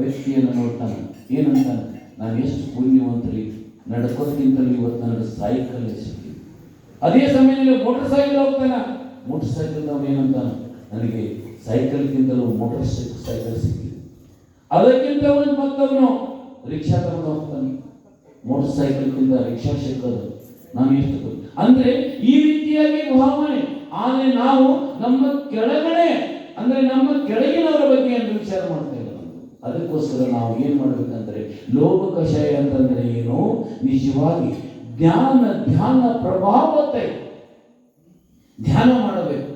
ವ್ಯಕ್ತಿಯನ್ನು ನೋಡ್ತಾನೆ. ಏನಂತಾನೆ? ನಾನು ಎಷ್ಟು ಪುಣ್ಯವಂತರಿ ನಡ್ಕೋದ್ಕಿಂತಲೂ ಇವತ್ತು ನನಗೆ ಸೈಕಲ್ ಸಿಕ್ಕಿ ಅದೇ ಸಮಯದಲ್ಲಿ ಮೋಟರ್ ಸೈಕಲ್ ಹೋಗ್ತಾನೆ. ಮೋಟರ್ ಸೈಕಲ್ ನಾವು ಏನಂತಾನೆ? ನನಗೆ ಸೈಕಲ್ಗಿಂತಲೂ ಮೋಟರ್ ಸೈಕಲ್ ಸಿಕ್ಕಿದೆ. ಅದಕ್ಕಿಂತ ಒಂದು ಮತ್ತವನು ರಿಕ್ಷಾ ತಗೊಂಡು ಹೋಗ್ತಾನೆ. ಮೋಟರ್ ಸೈಕಲ್ಗಿಂತ ರಿಕ್ಷಾ ಸಿಕ್ಕೋದು ನಾನು ಎಷ್ಟು. ಅಂದ್ರೆ ಈ ರೀತಿಯಾಗಿ ಭಾವನೆ ಆದ್ರೆ ನಾವು ನಮ್ಮ ಕೆಳಗಡೆ, ಅಂದ್ರೆ ನಮ್ಮ ಕೆಳಗಿನವರ ಬಗ್ಗೆ ಅಂತ ವಿಚಾರ ಮಾಡ್ತಾ ಇಲ್ಲ ನಾವು. ಅದಕ್ಕೋಸ್ಕರ ನಾವು ಏನು ಮಾಡಬೇಕಂದ್ರೆ ಲೋಕ ಕಷಾಯ ಅಂತಂದ್ರೆ ಏನು? ನಿಜವಾಗಿ ಜ್ಞಾನ, ಧ್ಯಾನ ಪ್ರಭಾವತೆ ಧ್ಯಾನ ಮಾಡಬೇಕು.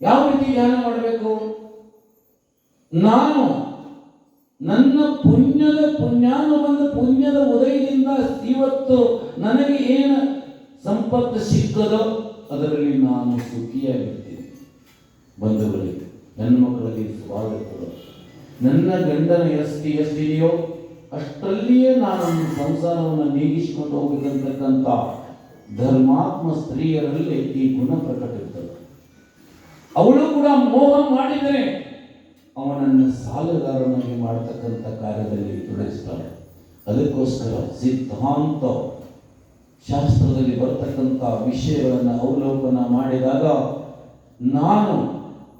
ಯಾವ ರೀತಿ ಧ್ಯಾನ ಮಾಡಬೇಕು? ನಾನು ನನ್ನ ಪುಣ್ಯದ ಪುಣ್ಯಾನುಬಂಧ, ಪುಣ್ಯದ ಉದಯದಿಂದ ಇವತ್ತು ನನಗೆ ಏನು ಸಂಪತ್ತು ಸಿಕ್ಕದೋ ಅದರಲ್ಲಿ ನಾನು ಸುಖಿಯಾಗಿರ್ತೀನಿ. ಬಂಧುಗಳಿಗೆ ನನ್ನ ಮಕ್ಕಳಿಗೆ ಸ್ವಾಗತ. ನನ್ನ ಗಂಡನ ಎಷ್ಟು ಎಷ್ಟಿದೆಯೋ ಅಷ್ಟರಲ್ಲಿಯೇ ನಾನು ಸಂಸಾರವನ್ನು ನೀಗಿಸಿಕೊಂಡು ಹೋಗಬೇಕಂತಕ್ಕಂಥ ಧರ್ಮಾತ್ಮ ಸ್ತ್ರೀಯರಲ್ಲಿ ಈ ಗುಣ ಪ್ರಕಟ ಇರ್ತದೆ ಅವಳು ಕೂಡ ಮೋಹ ಮಾಡಿದರೆ ಅವನನ್ನು ಸಾಲಗಾರನಾಗಿ ಮಾಡತಕ್ಕಂಥ ಕಾರ್ಯದಲ್ಲಿ ತೊಡಗಿಸ್ತಾಳೆ. ಅದಕ್ಕೋಸ್ಕರ ಸಿದ್ಧಾಂತ ಶಾಸ್ತ್ರದಲ್ಲಿ ಬರ್ತಕ್ಕಂಥ ವಿಷಯಗಳನ್ನು ಅವಲೋಕನ ಮಾಡಿದಾಗ ನಾನು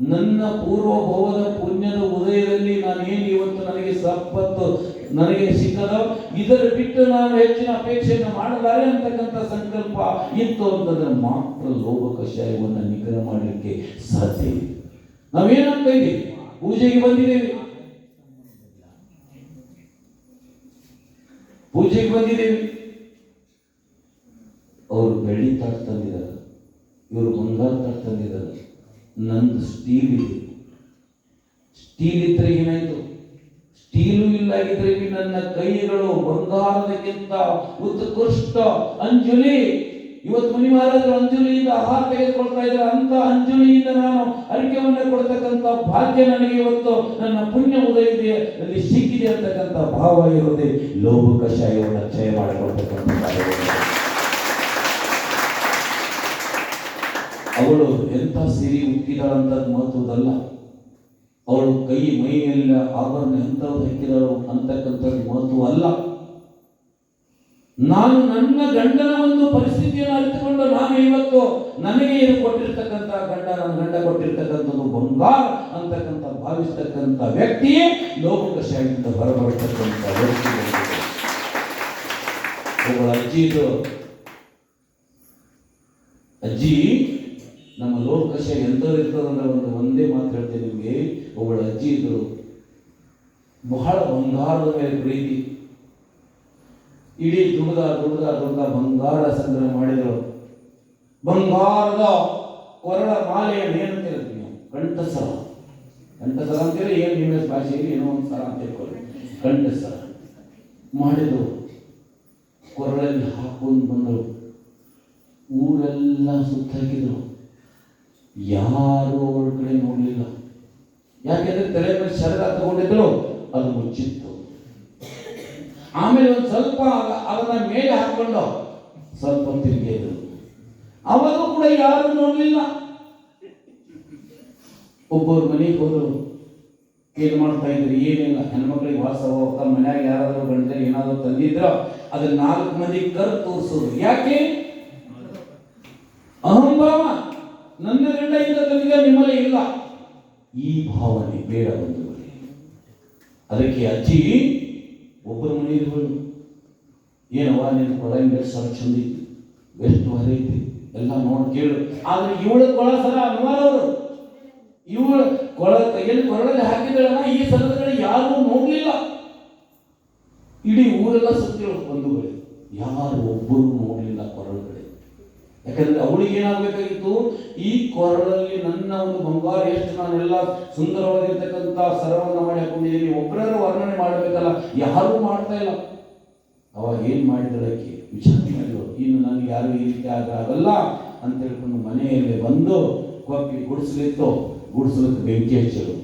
ನನ್ನ ಪೂರ್ವಭವದ ಪುಣ್ಯದ ಉದಯದಲ್ಲಿ ನಾನೇನು ಇವತ್ತು ನನಗೆ ಸಂಪತ್ತು, ನನಗೆ ಸಿಕ್ಕದ ಇದರ ಬಿಟ್ಟು ನಾನು ಹೆಚ್ಚಿನ ಅಪೇಕ್ಷೆಯನ್ನು ಮಾಡಲಾರೆ ಅಂತಕ್ಕಂಥ ಸಂಕಲ್ಪ ಇತ್ತು ಅಂತಂದ್ರೆ ಮಾತ್ರ ಲೋಭ ಕಷಾಯವನ್ನು ನಿಗ್ರಹ ಮಾಡಲಿಕ್ಕೆ ಸಾಧ್ಯ ಇದೆ ನಾವೇನಂತ ಇದ್ದೀವಿ? ಪೂಜೆಗೆ ಬಂದಿದ್ದೇವೆ. ಪೂಜೆಗೆ ಬಂದಿದ್ದೇವೆ. ಅವರು ಬೆಳ್ಳಿ ತಾಟ್ ತಂದಿದ್ದಾರೆ. ಇವರು ಬಂಗಾರ ತಾಟ್ ತಂದಿದ್ದಾರೆ. ನಂದು ಸ್ಟೀಲ್ ಇದೆ. ಸ್ಟೀಲ್ ಇದ್ರೆ ಏನಾಯ್ತು? ಸ್ಟೀಲು ಇಲ್ಲಾಗಿದ್ರೆ ಬಿ ನನ್ನ ಕೈಗಳು ಬಂಗಾರದಕ್ಕಿಂತ ಉತ್ಕೃಷ್ಟ. ಅಂಜುಲಿ, ಇವತ್ತು ಮುನಿ ಮಹಾರಾಜರು ಅಂಜುಲಿಯಿಂದ ಆಹಾರ ತೆಗೆದುಕೊಳ್ತಾ ಇದ್ದಾರೆ. ಅಂತ ಅಂಜುಲಿಯಿಂದ ನಾನು ಅರಿಕೆಯನ್ನು ಕೊಡ್ತಕ್ಕಂಥ ಭಾಗ್ಯ ನನಗೆ ಇವತ್ತು ನನ್ನ ಪುಣ್ಯ ಉದಯವಿದೆ ಅಲ್ಲಿ ಸಿಕ್ಕಿದೆ ಅಂತಕ್ಕಂಥ ಭಾವ ಇರೋದೇ ಲೋಭ ಕಷಾಯವನ್ನು ಕ್ಷಯ ಮಾಡಿಕೊಳ್ತಕ್ಕಂಥ ಅವಳು ಎಂಥ ಸಿರಿ ಉಕ್ಕಿದಾಳಂತದ್ದು ಮಹತ್ವದಲ್ಲ ಅವಳು ಕೈ ಮೈಯೆಲ್ಲ ಆಭರಣ ಎಂಥವ್ರು ಹಾಕಿದಾಳು ಅಂತಕ್ಕಂಥದ್ದು ಮಹತ್ವ ಅಲ್ಲ. ನಾನು ನನ್ನ ಗಂಡನ ಒಂದು ಪರಿಸ್ಥಿತಿಯನ್ನು ಅರಿತುಕೊಂಡು ನಾನು ಇವತ್ತು ನನಗೆ ಏನು ಕೊಟ್ಟಿರ್ತಕ್ಕಂಥ ಗಂಡ, ನನ್ನ ಗಂಡ ಕೊಟ್ಟಿರ್ತಕ್ಕಂಥದ್ದು ಬಂಗಾರ ಅಂತಕ್ಕಂಥ ಭಾವಿಸ್ತಕ್ಕಂಥ ವ್ಯಕ್ತಿಯೇ ಲೋಕಕಷಾಯದಿಂದ ಬರಬರ್ತಕ್ಕಂಥ ವ್ಯಕ್ತಿ ಒಬ್ಬಳ ಅಜ್ಜಿದು, ಅಜ್ಜಿ ನಮ್ಮ ಲೋಕಶ ಎಂಥವ್ರು ಇರ್ತದಂದ್ರೆ ಒಂದು ಒಂದೇ ಮಾತು ಹೇಳ್ತೇನೆ ನಿಮಗೆ. ಒಬ್ಬಳ ಅಜ್ಜಿ ಇದ್ರು. ಬಹಳ ಬಂಗಾರದ ಮೇಲೆ ಪ್ರೀತಿ. ಇಡೀ ದುಡ್ದ ದುಡ್ದ ದುಡ್ದ ಬಂಗಾರ ಸಂಗ್ರಹ ಮಾಡಿದ್ರು. ಬಂಗಾರದ ಕೊರಳ ಮಾಲೆಯನ್ನು ಏನಂತೀರ ನೀವು. ಕಂಠಸರ ಕಂಠಸರ ಅಂತೇಳಿ ಏನು ನಿಮ್ಮ ಭಾಷೆಯಲ್ಲಿ ಏನೋ ಒಂದು ಸರ ಅಂತ ತಿಳ್ಕೊಳ್ಳಿ ಕಂಠಸರ ಮಾಡಿದ್ರು. ಕೊರಳಲ್ಲಿ ಹಾಕೊಂಡು ಬಂದರು. ಊರೆಲ್ಲ ಸುತ್ತಾಕಿದ್ರು. ಯಾರು ಅವಳ ಕಡೆ ನೋಡಲಿಲ್ಲ. ಯಾಕೆಂದ್ರೆ ತಲೆ ಮೇಲೆ ಶರದ ತಗೊಂಡಿದ್ರು ಅದು ಮುಚ್ಚಿತ್ತು. ಆಮೇಲೆ ಒಂದು ಸ್ವಲ್ಪ ಅದ- ಅದನ್ನ ಮೇಲೆ ಹಾಕೊಂಡು ಸ್ವಲ್ಪ ತಿರುಗಿದ್ರು. ಅವಾಗ ಕೂಡ ಯಾರು ನೋಡಲಿಲ್ಲ. ಒಬ್ಬರು ಮನೆಗೆ ಹೋದ್ರು. ಏನು ಮಾಡ್ತಾ ಇದ್ರು? ಏನಿಲ್ಲ. ಹೆಣ್ಮಕ್ಳಿಗೆ ವಾಸ ಹೋಗ್ತಾ ಮನ್ಯಾಗ ಯಾರಾದ್ರೂ ಗಂಡದಲ್ಲಿ ಏನಾದ್ರು ತಂದಿದ್ರು, ಅದನ್ನ ನಾಲ್ಕು ಮಂದಿ ಕರ್ ತೋರಿಸೋದು ಯಾಕೆ? ಅಹಂಭಾವ. ನನ್ನ ಗಂಡ ಇಲ್ಲ ತಂದಿದ, ನಿಮ್ಮಲ್ಲಿ ಇಲ್ಲ. ಈ ಭಾವನೆ ಬೇಡ ಬಂಧುಗಳೇ ಅದಕ್ಕೆ ಅಜ್ಜಿ, ಒಬ್ಬರ ಮನೆಯಲ್ಲಿ ಏನವ್ವ ನಿನ್ನ ಕೊಳ ಹಿಂಗೆ ಸರ ಚಂದ ಇತ್ತು. ಎಷ್ಟು ಹರಿೈತಿ ಎಲ್ಲ ನೋಡಿ ಕೇಳು. ಆದ್ರೆ ಇವಳ ಕೊಳ ಸರ ಅನ್ವಾರ ಅವರು. ಇವಳ ಕೊಳ ಕೈಯಲ್ಲಿ ಕೊರಳಲ್ಲಿ ಹಾಕಿದಳನ್ನ ಈ ಕಡೆ ಯಾರೂ ನೋಡ್ಲಿಲ್ಲ. ಇಡೀ ಊರೆಲ್ಲ ಸುತ್ತಿರೋ ಬಂಧುಗಳೇ. ಯಾರು ಒಬ್ಬರು ನೋಡಲಿಲ್ಲ ಕೊರಳ ಯಾಕಂದ್ರೆ ಅವಳಿಗೆ ಏನಾಗಬೇಕಾಗಿತ್ತು? ಈ ಕೊರಳಲ್ಲಿ ನನ್ನ ಒಂದು ಬಂಗಾರ ಎಷ್ಟು ನಾನೆಲ್ಲ ಸುಂದರವಾಗಿರ್ತಕ್ಕಂಥ ಸರವನ್ನು ಮಾಡಿ ಹಾಕೊಂಡಿದ್ದೀನಿ ಒಬ್ಬರ ವರ್ಣನೆ ಮಾಡಬೇಕಲ್ಲ, ಯಾರೂ ಮಾಡ್ತಾ ಇಲ್ಲ. ಅವಾಗ ಏನು ಮಾಡಿದಳಕ್ಕೆ ವಿಚಾರ ಮಾಡಿದ್ರು. ಇನ್ನು ನನಗೆ ಯಾರು ಈ ರೀತಿ ಆಗ ಆಗಲ್ಲ ಅಂತ ಹೇಳ್ಕೊಂಡು ಮನೆಯಲ್ಲಿ ಬಂದು ಕೊಪ್ಪಿ ಗುಡಿಸ್ಲಿತ್ತು. ಗುಡಿಸಲಿಕ್ಕೆ ಬೆಂಕಿ ಹಚ್ಚರು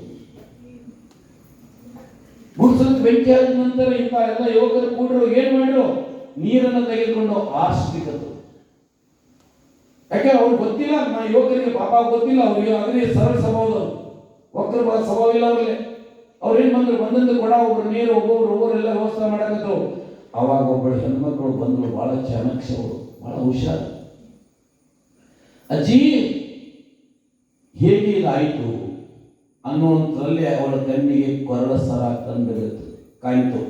ಗುಡಿಸಲಿಕ್ಕೆ ಬೆಂಕಿ ಆದ ನಂತರ ಇಂಥ ಎಲ್ಲ ಯುವಕರು ಕೂಡ ಏನ್ ಮಾಡಿದ್ರು ನೀರನ್ನು ತೆಗೆದುಕೊಂಡು ಆರ್ಸ್ಲಿಕ್ಕತ್ತು ಯಾಕೆ ಅವ್ರಿಗೆ ಗೊತ್ತಿಲ್ಲ? ನಾ ಯುವಕರಿಗೆ ಪಾಪ ಗೊತ್ತಿಲ್ಲ. ಅವ್ರಿಗೆ ಅಗ್ನಿ ಸರಳ ಸ್ವಭಾವ ವಕ್ರ ಸ್ವಭಾವ ಇಲ್ಲ ಅವ್ರಿಗೆ. ಅವ್ರೇನ್ ಬಂದ್ರು? ಬಂದಂದು ಕೊಡ ಒಬ್ರು ನೀರು, ಒಬ್ಬೊಬ್ರು ಒಬ್ಬರೆಲ್ಲ ವ್ಯವಸ್ಥೆ ಮಾಡಕತ್ತು ಅವಾಗ ಒಬ್ಬಳು ಹೆಣ್ಮಕ್ಳು ಬಂದ್ರು, ಬಹಳ ಚಾಣಕ್ಷವರು ಬಹಳ ಹುಷಾರು. ಅಜ್ಜಿ, ಹೇಗೆ ಇದಾಯಿತು ಅನ್ನುವಂಥದ್ರಲ್ಲಿ ಅವಳ ಕಣ್ಣಿಗೆ ಕೊರಳ ಸರ ತಂದಿರುತ್ತೆ ಕಾಯ್ತು.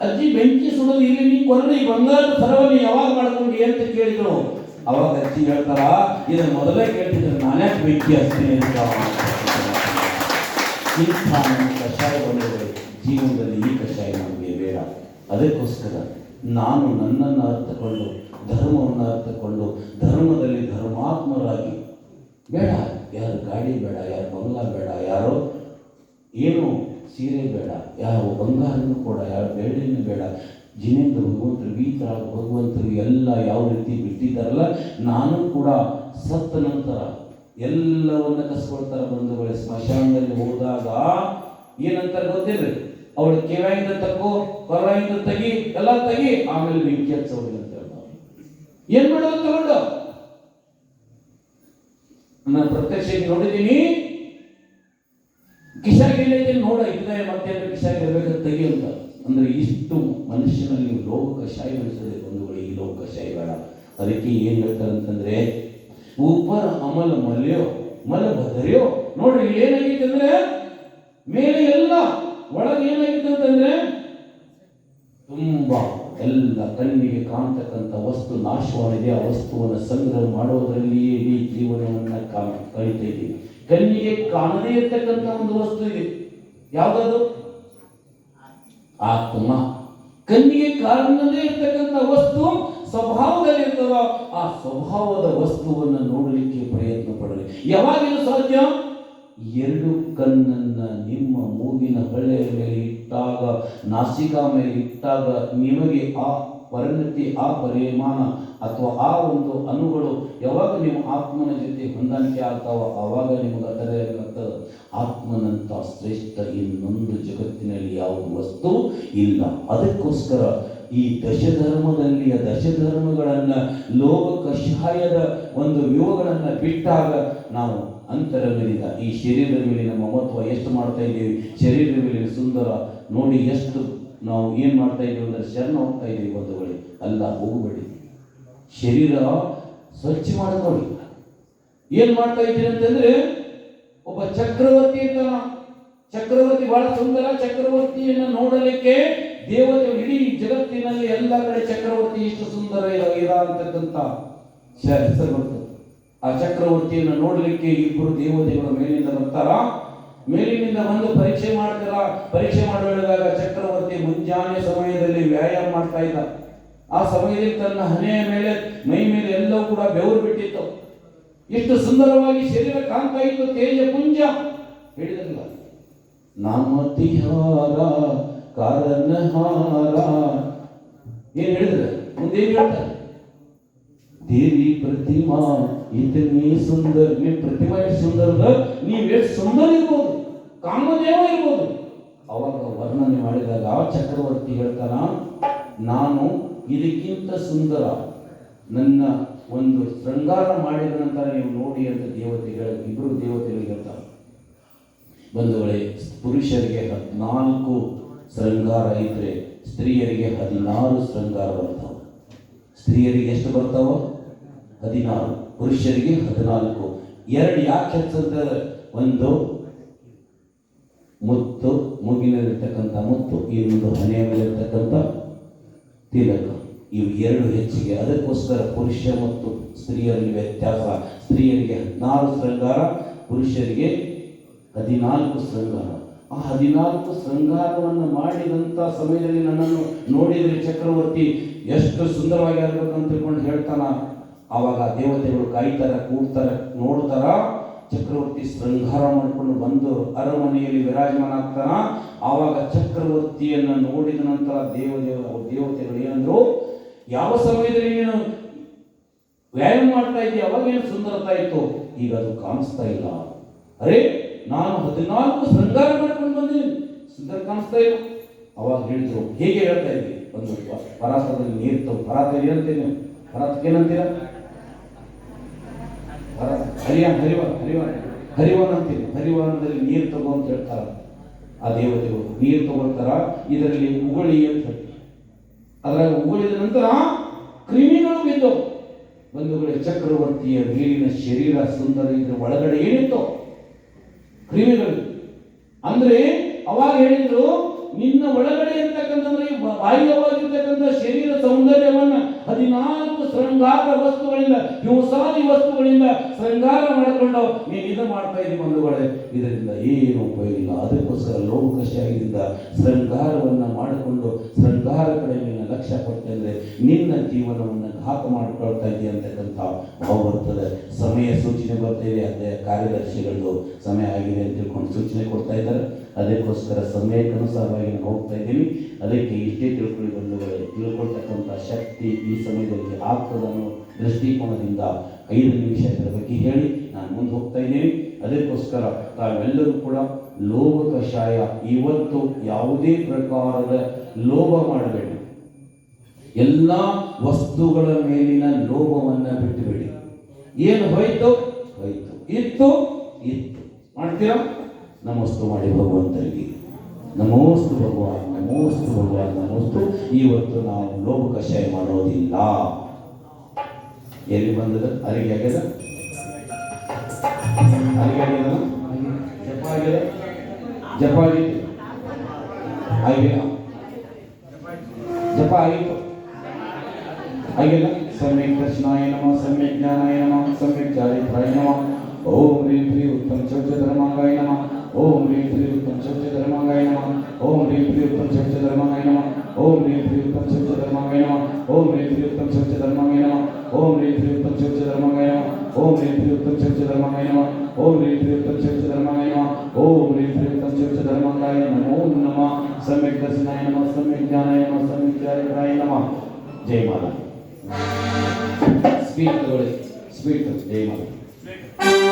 ಅಜ್ಜಿ, ಬೆಂಕಿ ಸುಡೋದು ಇಲ್ಲಿ, ನೀ ಕೊರಳಿ ಬಂಗಾರದ ಸರವನ್ನು ಯಾವಾಗ ಮಾಡ್ಕೊಂಡು ಅಂತ ಕೇಳಿದ್ರು. ಅವಾಗ ಅಜ್ಜಿ ಹೇಳ್ತಾರ ಇದು ಮೊದಲೇ ಕೇಳ್ತಿದ್ರೆ ನಾನೇ ಬೆಂಕಿ ಹಚ್ತೀನಿ ಅಂತ. ಇಂಥ ಕಷಾಯ ಬಂದರೆ ಜೀವನದಲ್ಲಿ ಈ ಕಷಾಯ ನಮಗೆ ಬೇಡ. ಅದಕ್ಕೋಸ್ಕರ ನಾನು ನನ್ನನ್ನು ಅರ್ಥಕೊಂಡು, ಧರ್ಮವನ್ನು ಅರ್ಥಕೊಂಡು, ಧರ್ಮದಲ್ಲಿ ಧರ್ಮಾತ್ಮರಾಗಿ, ಬೇಡ, ಯಾರು ಗಾಡಿ ಬೇಡ, ಯಾರು ಬಂಗಲ ಬೇಡ, ಯಾರೋ ಏನು ಸೀರೆ ಬೇಡ ಯಾವ ಬಂಗಾರನೂ ಕೂಡ ಯಾವ ಬೆಳ್ಳಿನೂ ಬೇಡ ಜಿನೇಂದ್ರ ಭಗವಂತರು ಥರ ಭಗವಂತರು ಎಲ್ಲ ಯಾವ ರೀತಿ ಬಿಟ್ಟಿದ್ದಾರಲ್ಲ, ನಾನು ಕೂಡ ಸತ್ತ ನಂತರ ಎಲ್ಲವನ್ನ ಕಸ್ಕೊಳ್ತಾರೆ ಬಂಧುಗಳೇ, ಸ್ಮಶಾನದಲ್ಲಿ ಹೋದಾಗ ಏನಂತಾರೆ ಗೊತ್ತಿಲ್ರಿ? ಅವಳು ಕಿವಿಯಿಂದ ತಕ್ಕೋ ಕೊರಳಿಂದ ತೆಗಿ, ಎಲ್ಲ ತೆಗಿ, ಆಮೇಲೆ ಬೆಂಕಿ ಹಚ್ಚವಳಿ ಅಂತ ಏನ್ ಮಾಡೋದು ತಗೊಂಡು? ನಾನು ಪ್ರತ್ಯಕ್ಷ ನೋಡಿದ್ದೀನಿ. ಕಿಶಾಗಿಲ್ಲ ನೋಡ ಇದ್ರೆ ಮತ್ತೆ ಕಿಶಾಗಿರ್ಬೇಕು ತೆಗಿ ಅಂತ. ಅಂದ್ರೆ ಇಷ್ಟು ಮನುಷ್ಯನಲ್ಲಿ ಲೋಕ ಕಷಾಯ ಒಂದು ಬಂಧುಗಳು ಈ ಲೋಕ ಕಷಾಯ ಬೇಡ ಅದಕ್ಕೆ ಏನು ಹೇಳ್ತಾರೆ ಅಂತಂದರೆ ಉಪ್ಪರ ಅಮಲ ಮಲ್ಯೋ, ಮಲ ಬದರ್ಯೋ. ನೋಡ್ರಿ ಇಲ್ಲಿ ಏನಾಗೈತೆ ಅಂದ್ರೆ, ಮೇಲೆ ಎಲ್ಲ, ಒಳಗೆ ಏನಾಗಿತ್ತು ಅಂತಂದ್ರೆ, ತುಂಬಾ ಎಲ್ಲ ಕಣ್ಣಿಗೆ ಕಾಣ್ತಕ್ಕಂಥ ವಸ್ತು ನಾಶವಾಗಿದೆ. ಆ ವಸ್ತುವನ್ನು ಸಂಗ್ರಹ ಮಾಡೋದರಲ್ಲಿಯೇ ಇಡೀ ಜೀವನವನ್ನು ಕಾ, ಕಳೀತಾ ಇದ್ದೀವಿ. ಕಣ್ಣಿಗೆ ಕಾಣದೇ ಇರ್ತಕ್ಕಂಥ ಒಂದು ವಸ್ತು ಇದೆ. ಯಾವುದದು? ಆತ್ಮ. ಕಣ್ಣಿಗೆ ಕಾರಣದೇ ಇರ್ತಕ್ಕಂಥ ವಸ್ತು ಸ್ವಭಾವದಲ್ಲಿ ಇರ್ತದ ಆ ಸ್ವಭಾವದ ವಸ್ತುವನ್ನು ನೋಡಲಿಕ್ಕೆ ಪ್ರಯತ್ನ ಪಡಲಿ ಯಾವಾಗಿನ ಸಾಧ್ಯ? ಎರಡು ಕಣ್ಣನ್ನ ನಿಮ್ಮ ಮೂಗಿನ ಹೊಳ್ಳೆಯ ಮೇಲೆ ಇಟ್ಟಾಗ, ನಾಸಿಕ ಮೇಲೆ ಇಟ್ಟಾಗ ನಿಮಗೆ ಆ ಪರಿಣತಿ, ಆ ಪರಿಮಾಣ ಅಥವಾ ಆ ಒಂದು ಅಣುಗಳು ಯಾವಾಗ ನಿಮ್ಮ ಆತ್ಮನ ಜೊತೆ ಹೊಂದಾಣಿಕೆ ಆಗ್ತಾವ, ಆವಾಗ ನಿಮಗೆ ಅದರ ಆತ್ಮನಂತ ಶ್ರೇಷ್ಠ ಇನ್ನೊಂದು ಜಗತ್ತಿನಲ್ಲಿ ಯಾವ ವಸ್ತು ಇಲ್ಲ. ಅದಕ್ಕೋಸ್ಕರ ಈ ದಶಧರ್ಮದಲ್ಲಿಯ ದಶಧರ್ಮಗಳನ್ನು ಲೋಕ ಕಷಾಯದ ಒಂದು ವ್ಯೂಹಗಳನ್ನು ಬಿಟ್ಟಾಗ ನಾವು ಅಂತರ ಮೇಲಿನ ಈ ಶರೀರದ ಮೇಲಿನ ಮಮತ್ವ ಎಷ್ಟು ಮಾಡ್ತಾ ಇದ್ದೀವಿ? ಶರೀರದ ಮೇಲಿನ ಸುಂದರ ನೋಡಿ ಎಷ್ಟು ನಾವು ಏನು ಮಾಡ್ತಾ ಇದ್ದೀವಿ ಅಂದರೆ ಶರಣ ಹೋಗ್ತಾ ಇದ್ದೀವಿ ಬಂಧುಗಳೇ. ಅಲ್ಲ, ಹೋಗಬೇಡಿ. ಶರೀರ ಸ್ವಚ್ಛ ಮಾಡಿಕೊಳ್ಳಿ. ಏನು ಮಾಡ್ತಾ ಇದ್ದೀರಿ ಅಂತಂದ್ರೆ ಒಬ್ಬ ಚಕ್ರವರ್ತಿ ಇರ್ತಾನ ಚಕ್ರವರ್ತಿ ಬಹಳ ಸುಂದರ ಚಕ್ರವರ್ತಿಯನ್ನು ನೋಡಲಿಕ್ಕೆ ದೇವತೆ ಇಡೀ ಜಗತ್ತಿನಲ್ಲಿ ಎಲ್ಲ ಕಡೆ ಚಕ್ರವರ್ತಿ ಇಷ್ಟು ಸುಂದರ ಇರ- ಅಂತಕ್ಕಂಥ ಹೆಸರು ಬರ್ತದೆ ಆ ಚಕ್ರವರ್ತಿಯನ್ನು ನೋಡಲಿಕ್ಕೆ ಇಬ್ಬರು ದೇವತೆಗಳು ಮೇಲಿಂದ ಬರ್ತಾರ. ಮೇಲಿನಿಂದ ಬಂದು ಪರೀಕ್ಷೆ ಮಾಡ್ತಾರ. ಪರೀಕ್ಷೆ ಮಾಡುವಾಗ ಚಕ್ರವರ್ತಿ ಮುಂಜಾನೆ ಸಮಯದಲ್ಲಿ ವ್ಯಾಯಾಮ ಮಾಡ್ತಾ ಇದ್ದ. ಆ ಸಮಯದಲ್ಲಿ ತನ್ನ ಹಣೆಯ ಮೇಲೆ, ಮೈ ಮೇಲೆ ಎಲ್ಲವೂ ಕೂಡ ಬೆವರು ಬಿಟ್ಟಿತ್ತು. ಇಷ್ಟು ಸುಂದರವಾಗಿ ಶರೀರ ಕಾಣ್ತಾ ಇತ್ತು, ತೇಜ ಪುಂಜ. ಹೇಳಿದ್ರಲ್ಲ ಕಾರಣ ಕಾರಣಹಾರ ಏನ್ ಹೇಳಿದ್ರೆ? ಮುಂದೇನ್ ಹೇಳ್ತಾರೆ? ದೇವಿ ಪ್ರತಿಮಾ ಇತನೇ ಸುಂದರ ನಿಮ್ಮ ಪ್ರತಿಮಾ ಎಷ್ಟು ಸುಂದರದ? ನೀವ್ ಎಷ್ಟು ಸುಂದರ ಇರ್ಬೋದು, ಕಾಮದೇವ ಇರ್ಬೋದು. ಅವಾಗ ವರ್ಣನೆ ಮಾಡಿದಾಗ ಚಕ್ರವರ್ತಿ ಹೇಳ್ತಾನ, ನಾನು ಇದಕ್ಕಿಂತ ಸುಂದರ, ನನ್ನ ಒಂದು ಶೃಂಗಾರ ಮಾಡಿದ ನಂತರ ನೀವು ನೋಡಿ ಅಂತ ದೇವತೆಗಳ ಇಬ್ಬರು ದೇವತೆಗಳಿಗೆ ಹೇಳ್ತಾರೆ. ಬಂಧುಗಳೇ, ಪುರುಷರಿಗೆ ಹದಿನಾಲ್ಕು ಶೃಂಗಾರ ಇದ್ದರೆ ಸ್ತ್ರೀಯರಿಗೆ ಹದಿನಾರು ಶೃಂಗಾರ ಬರ್ತಾವೆ. ಸ್ತ್ರೀಯರಿಗೆ ಎಷ್ಟು ಬರ್ತಾವೋ? ಹದಿನಾರು. ಪುರುಷರಿಗೆ ಹದಿನಾಲ್ಕು. ಎರಡು ಯಾಕೆ ಹೆಚ್ಚಂತಾರೆ ಒಂದು ಮುತ್ತು, ಮುಗಿನಲ್ಲಿರ್ತಕ್ಕಂಥ ಮುತ್ತು ಒಂದು ಹಣೆಯ ಮೇಲೆ ತಿಲಕ. ಇವು ಎರಡು ಹೆಚ್ಚಿಗೆ. ಅದಕ್ಕೋಸ್ಕರ ಪುರುಷ ಮತ್ತು ಸ್ತ್ರೀಯರಲ್ಲಿ ವ್ಯತ್ಯಾಸ. ಸ್ತ್ರೀಯರಿಗೆ ಹದಿನಾರು ಶೃಂಗಾರ, ಪುರುಷರಿಗೆ ಹದಿನಾಲ್ಕು ಶೃಂಗಾರ. ಆ ಹದಿನಾಲ್ಕು ಶೃಂಗಾರವನ್ನು ಮಾಡಿದಂಥ ಸಮಯದಲ್ಲಿ ನನ್ನನ್ನು ನೋಡಿದರೆ ಚಕ್ರವರ್ತಿ ಎಷ್ಟು ಸುಂದರವಾಗಿ ಅಂತ ತಿಳ್ಕೊಂಡು ಹೇಳ್ತಾನ. ಆವಾಗ ದೇವತೆಗಳು ಕಾಯ್ತಾರ ಕೂಡ್ತಾರ ನೋಡ್ತಾರ. ಚಕ್ರವರ್ತಿ ಶೃಂಗಾರ ಮಾಡಿಕೊಂಡು ಬಂದು ಅರಮನೆಯಲ್ಲಿ ವಿರಾಜಮಾನ ಆಗ್ತಾನ ಆವಾಗ ಚಕ್ರವರ್ತಿಯನ್ನು ನೋಡಿದ ನಂತರ ದೇವದೇವ, ದೇವತೆಗಳು ಏನಂದ್ರು ಯಾವ ಸಮಯದಲ್ಲಿ ನೀನು ವ್ಯಾಯಾಮ ಮಾಡ್ತಾ ಇದ್ದೀಯ? ಅವಾಗ ಏನು ಸುಂದರತಾ ಇತ್ತು? ಈಗ ಅದು ಕಾಣಿಸ್ತಾ ಇಲ್ಲ. ಅರೆ, ನಾನು ಹದಿನಾಲ್ಕು ಶೃಂಗಾರ ಮಾಡ್ಕೊಂಡು ಬಂದೀನಿ ಸುಂದರ ಕಾಣಿಸ್ತಾ ಇಲ್ಲ. ಅವಾಗ ಹೇಳಿದ್ರು, ಹೇಗೆ ಹೇಳ್ತಾ ಇದ್ವಿ ಒಂದು ಪರಾಸದಲ್ಲಿ ನೀರ್ತು ಪರಾತ ಏನಂತೀರಿ ನೀವು ಪರಾತಕ್ಕೆ ಏನಂತೀರ ಹರಿಯ ಹರಿವ ಹರಿವ ಹರಿವಾನ ಅಂತೀನಿ ಹರಿವಾನದಲ್ಲಿ ನೀರು ತಗೋ ಅಂತ ಹೇಳ್ತಾರ. ಆ ದೇವತೆಗಳು ನೀರು ತಗೊಳ್ತಾರ. ಇದರಲ್ಲಿ ಉಗುಳಿ ಅಂತ ಅದರಾಗ ಉಗುಳಿದ ನಂತರ ಕ್ರಿಮಿಗಳು ಬಿದ್ದವು ಕಡೆ ಚಕ್ರವರ್ತಿಯ ನೀರಿನ ಶರೀರ ಸುಂದರ ಇದರ ಒಳಗಡೆ ಏನಿತ್ತು. ಕ್ರಿಮಿಗಳು. ಅಂದ್ರೆ ಅವಾಗ ಹೇಳಿದ್ರು ನಿನ್ನ ಒಳಗಡೆ ಇರ್ತಕ್ಕಂಥಂದ್ರೆ ಈ ಬಾಹ್ಯವಾಗಿರ್ತಕ್ಕಂಥ ಶರೀರ ಸೌಂದರ್ಯವನ್ನ ಹದಿನಾಲ್ಕು ಶೃಂಗಾರ ವಸ್ತುಗಳಿಂದ ಹಿಂಸಾದಿ ವಸ್ತುಗಳಿಂದ ಶೃಂಗಾರ ಮಾಡಿಕೊಂಡು ನೀನು ಇದು ಮಾಡ್ತಾ ಇದ್ದೀವಿ ಬಂಧುಗಳೇ. ಇದರಿಂದ ಏನು ಉಪಯೋಗ ಇಲ್ಲ. ಅದಕ್ಕೋಸ್ಕರ ಲೋಕಶಾಹಿಯಿಂದ ಶೃಂಗಾರವನ್ನ ಮಾಡಿಕೊಂಡು ಶೃಂಗಾರ ಕಡೆ ನಿನ್ನ ಲಕ್ಷ್ಯ ಕೊಟ್ಟಂದ್ರೆ ನಿನ್ನ ಜೀವನವನ್ನು ಘಾತ ಮಾಡಿಕೊಳ್ತಾ ಇದೆಯಾ ಅಂತಕ್ಕಂಥ ಭಾವ ಬರ್ತದೆ ಸಮಯ ಸೂಚನೆ ಬರ್ತೇವೆ ಅದೇ ಕಾರ್ಯದರ್ಶಿಗಳು ಸಮಯ ಆಗಿದೆ ಅಂತ ತಿಳ್ಕೊಂಡು ಸೂಚನೆ ಕೊಡ್ತಾ ಇದ್ದಾರೆ. ಅದಕ್ಕೋಸ್ಕರ ಸಮಯಕ್ಕನುಸಾರವಾಗಿ ನಾನು ಹೋಗ್ತಾ ಇದ್ದೀನಿ ಅದಕ್ಕೆ ಇಷ್ಟೇ ತಿಳ್ಕೊಳ್ಳಿ ಬಂಧುಗಳೇ, ತಿಳ್ಕೊಳ್ತಕ್ಕಂಥ ಶಕ್ತಿ ಈ ಸಮಯದಲ್ಲಿ ಆಗ್ತದೆ ಅನ್ನೋ ದೃಷ್ಟಿಕೋನದಿಂದ ಐದು ನಿಮಿಷ ಇದರ ಬಗ್ಗೆ ಹೇಳಿ ನಾನು ಮುಂದೆ ಹೋಗ್ತಾ ಇದ್ದೀನಿ ಅದಕ್ಕೋಸ್ಕರ ತಾವೆಲ್ಲರೂ ಕೂಡ ಲೋಭ ಕಷಾಯ ಇವತ್ತು ಯಾವುದೇ ಪ್ರಕಾರದ ಲೋಭ ಮಾಡಬೇಡಿ. ಎಲ್ಲ ವಸ್ತುಗಳ ಮೇಲಿನ ಲೋಭವನ್ನ ಬಿಟ್ಟುಬಿಡಿ. ಏನು ಹೋಯ್ತು? ಹೋಯ್ತು. ಇತ್ತು? ಇತ್ತು. ಮಾಡ್ತೀರಾ? ನಮಸ್ತು ಮಾಡಿ ಭಗವಂತರಿಗೆ. ನಮೋಸ್ತು ಭಗವಾನ್ ನಮೋಸ್ತು ಭಗವಾನ್, ನಮೋಸ್ತು. ಇವತ್ತು ನಾವು ಲೋಭ ಕಷಾಯ ಮಾಡೋದಿಲ್ಲ. ಎಲ್ಲಿ ಬಂದದ? ಅರಿಗೆ ಆಗ್ಯದ? ಅರಿಗೆ ಜಪ ಆಗ್ಯದ? ಜಪ ಆಗಿತ್ತು? ಆಗಿಲ್ಲ ಜಪ ಆಗಿತ್ತು? ಆಗಿಲ್ಲ ಸಮ್ಯಕ್ ದರ್ಶನಾಯ ನಮ, ಸಮ್ಯಕ್ ಜ್ಞಾನಾಯ ನಮ, ಸಮ್ಯಕ್ ಚಾರಿತ್ರಾಯ ನಮ. ಓಂ ಶ್ರೀ ಉತ್ತಮ ಚೌಚ ಧರ್ಮಾಂಗಾಯ ನಮ. ഓം ഹ്രീം ശ്രീയുക്തം ശബ്ദധർമാകായ നമ. ഓം ഹ്രീം ശ്രീയുക്തം ശബ്ദധർമാകായ നമ. ഓം ഹ്രീം ശ്രീയുക്തം ശബ്ദധർമാകായ നമ. ഓം ഹ്രീം ശ്രീയുക്തം ശബ്ദധർമാകായ നമ. ഓം ഹ്രീം ശ്രീയുക്തം ശബ്ദധർമാകായ നമ. ഓം ഹ്രീം ശ്രീയുക്തം ശബ്ദധർമാകായ നമ. ഓം ഹ്രീം ശ്രീയുക്തം ശബ്ദധർമാകായ നമ. ഓം ഹ്രീം ശ്രീയുക്തം ശബ്ദധർമാകായ നമോ നമ. സമ്യക് ദർശനായ നമ സമ്യക് ജ്ഞാനായ നമ സമ്യക് ചാരിത്രായ നമ. ജയ മാതാ. സ്പീക്കർ സ്പീക്കർ ജയ മാതാ.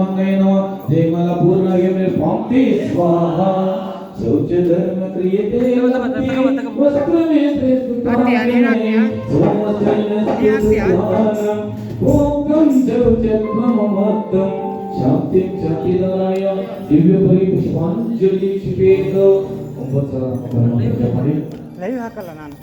मंगेनो देवला पूर्ण ये मेरे पंक्ति स्वाहा। सोचे धर्म क्रिये क्रियते वस्त्र में ओम शौच ममत्तम शांति ಲೈವ್ ಹಾಕಲ್ಲ ನಾನು